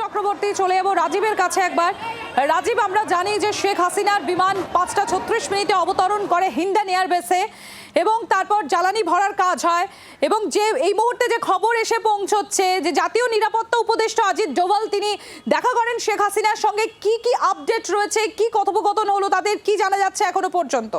চক্রবর্তী চলে যাব রাজীবের কাছে একবার। রাজীব, আমরা জানি যে শেখ হাসিনার বিমান পাঁচটা ছত্রিশ মিনিটে অবতরণ করে হিন্দান এয়ারবেসে এবং তারপর জ্বালানি ভরার কাজ হয় এবং যে এই মুহূর্তে যে খবর এসে পৌঁছচ্ছে যে জাতীয় নিরাপত্তা উপদেষ্টা অজিত ডোভাল, তিনি দেখা করেন শেখ হাসিনার সঙ্গে। কি কি আপডেট রয়েছে, কি কথোপকথন হলো, তাদের কি জানা যাচ্ছে এখনও পর্যন্ত?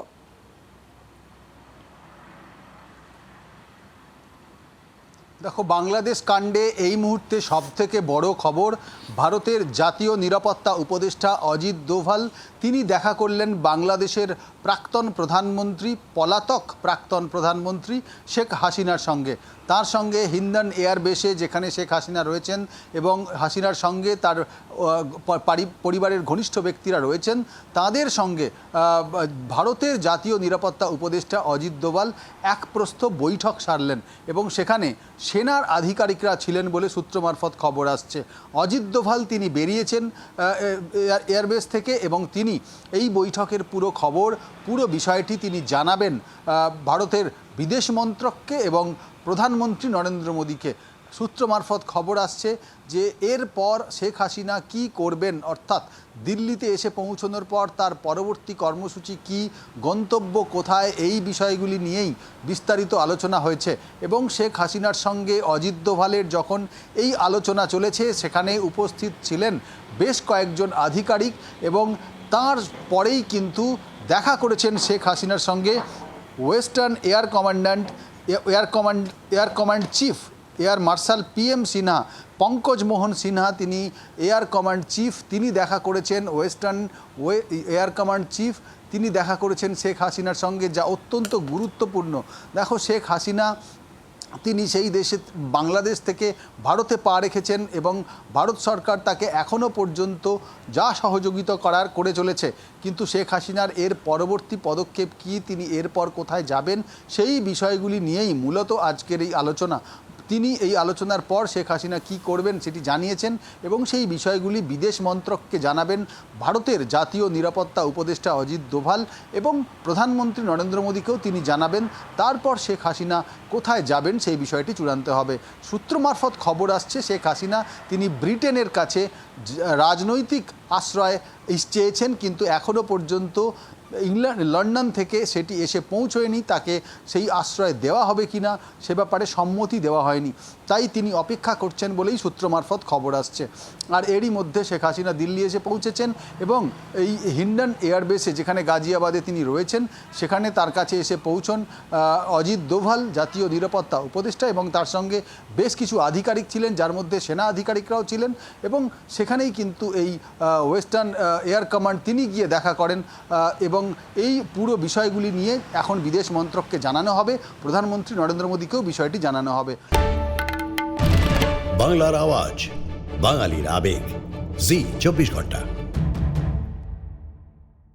দেখো, বাংলাদেশ কাণ্ডে এই মুহূর্তে সবথেকে বড় খবর, ভারতের জাতীয় নিরাপত্তা উপদেষ্টা অজিত দোভাল। তিনি দেখা করলেন বাংলাদেশের প্রাক্তন প্রধানমন্ত্রী, পলাতক প্রাক্তন প্রধানমন্ত্রী শেখ হাসিনার সঙ্গে। তার সঙ্গে হিন্দান এয়ারবেসে যেখানে শেখ হাসিনা রয়েছেন এবং হাসিনার সঙ্গে তার পরিবারের ঘনিষ্ঠ ব্যক্তিরা রয়েছেন, তাদের সঙ্গে ভারতের জাতীয় নিরাপত্তা উপদেষ্টা অজিত দোভাল এক প্রস্থ বৈঠক সারলেন এবং সেখানে সেনার আধিকারিকরা ছিলেন বলে সূত্র মারফত খবর আসছে। অজিত দোভাল তিনি বেরিয়েছেন এয়ার- এয়ারবেস থেকে এবং তিনি এই বৈঠকের পুরো খবর পুরো বিষয়টি তিনি জানাবেন ভারতের বিদেশ মন্ত্রককে এবং প্রধানমন্ত্রী নরেন্দ্র মোদীকে। সূত্র মারফত খবর আসছে যে এরপর শেখ হাসিনা কি করবেন? অর্থাৎ দিল্লিতে এসে পৌঁছানোর পর তার পরবর্তী কর্মসূচি কি? গন্তব্য কোথায়? এই বিষয়গুলি নিয়েই বিস্তারিত আলোচনা হয়েছে। এবং শেখ হাসিনার সঙ্গে অজিত দোভালের যখন এই আলোচনা চলেছে, সেখানে উপস্থিত ছিলেন বেশ কয়েকজন আধিকারিক এবং তার পরেই কিন্তু দেখা করেছেন শেখ হাসিনার সঙ্গে western air commandant, air command air command chief, air marshal P M Sinha, Pankaj Mohan Sinha তিনি, এয়ার কমান্ড চিফ তিনি দেখা করেছেন, western way, air command chief তিনি দেখা করেছেন শেখ হাসিনার সঙ্গে, যা অত্যন্ত গুরুত্বপূর্ণ। দেখো শেখ হাসিনা তিনি সেই দেশে, বাংলাদেশ থেকে ভারতে পা রেখেছেন এবং ভারত সরকার তাকে এখনও পর্যন্ত যা সহযোগিতা করার করে চলেছে। কিন্তু শেখ হাসিনার এর পরবর্তী পদক্ষেপ কি, তিনি এরপর কোথায় যাবেন, সেই বিষয়গুলি নিয়েই মূলত আজকের এই আলোচনা। তিনি এই আলোচনার পর শেখ হাসিনা কি করবেন সেটি জানিয়েছেন এবং সেই বিষয়গুলি বিদেশ মন্ত্রককে জানাবেন ভারতের জাতীয় নিরাপত্তা উপদেষ্টা অজিত দোভাল এবং প্রধানমন্ত্রী নরেন্দ্র মোদীকেও তিনি জানাবেন। তারপর শেখ হাসিনা কোথায় যাবেন সেই বিষয়টি চূড়ান্ত হবে। সূত্র মারফত খবর আসছে, শেখ হাসিনা তিনি ব্রিটেনের কাছে রাজনৈতিক আশ্রয় চেয়েছেন কিন্তু এখনও পর্যন্ত ইংল্যান্ড লন্ডন থেকে সেটি এসে পৌঁছয়নি। তাকে সেই আশ্রয় দেওয়া হবে কিনা সে ব্যাপারে সম্মতি দেওয়া হয়নি। তাই তিনি অপেক্ষা করছেন বলেই সূত্র মারফত খবর আসছে। আর এরই মধ্যে শেখ হাসিনা দিল্লি এসে পৌঁছেছেন এবং এই হিন্ডন এয়ারবেসে যেখানে গাজিয়াবাদে তিনি রয়েছেন সেখানে তার কাছে এসে পৌঁছন অজিত দোভাল জাতীয় নিরাপত্তা উপদেষ্টা এবং তার সঙ্গে বেশ কিছু আধিকারিক ছিলেন যার মধ্যে সেনা আধিকারিকরাও ছিলেন এবং সেখানেই কিন্তু এই ওয়েস্টার্ন এয়ার কমান্ড তিনি গিয়ে দেখা করেন আহ, এবং এই পুরো বিষয়গুলি নিয়ে এখন বিদেশ মন্ত্রককে জানানো হবে। প্রধানমন্ত্রী নরেন্দ্র মোদীকেও বিষয়টি জানানো হবে। বাংলার আওয়াজ, বাঙালির আবেগ। জি, চব্বিশ ঘণ্টা।